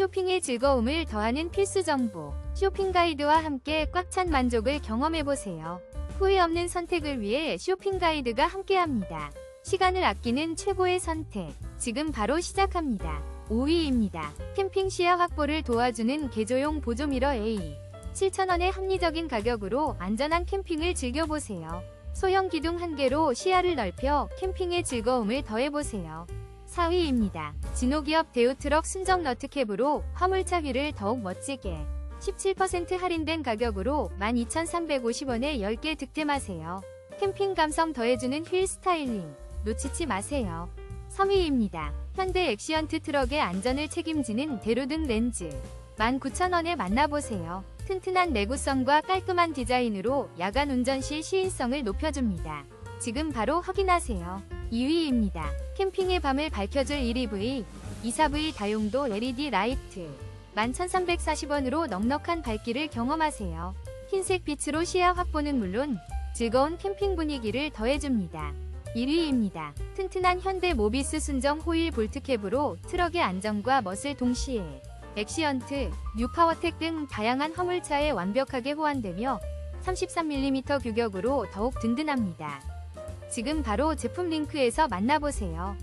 쇼핑의 즐거움을 더하는 필수 정보. 쇼핑 가이드와 함께 꽉 찬 만족을 경험해보세요. 후회 없는 선택을 위해 쇼핑 가이드가 함께합니다. 시간을 아끼는 최고의 선택. 지금 바로 시작합니다. 5위입니다. 캠핑 시야 확보를 도와주는 개조용 보조미러 A. 7,000원의 합리적인 가격으로 안전한 캠핑을 즐겨보세요. 소형 기둥 한 개로 시야를 넓혀 캠핑의 즐거움을 더해보세요. 4위입니다. 진호기업 대우트럭 순정 너트캡으로 화물차 위를 더욱 멋지게 17% 할인된 가격으로 12,350원에 10개 득템하세요. 캠핑 감성 더해주는 휠 스타일링 놓치지 마세요. 3위입니다. 현대 엑시언트 트럭의 안전을 책임지는 대로등 렌즈 19,000원에 만나보세요. 튼튼한 내구성과 깔끔한 디자인으로 야간 운전 시 시인성을 높여줍니다. 지금 바로 확인하세요. 2위입니다. 캠핑의 밤을 밝혀줄 1EV 24V 다용도 LED 라이트 11,340원으로 넉넉한 밝기를 경험하세요. 흰색 빛으로 시야 확보는 물론 즐거운 캠핑 분위기를 더해줍니다. 1위입니다. 튼튼한 현대 모비스 순정 호일 볼트캡으로 트럭의 안정과 멋을 동시에 엑시언트, 뉴파워텍 등 다양한 화물차에 완벽하게 호환되며 33mm 규격으로 더욱 든든합니다. 지금 바로 제품 링크에서 만나보세요.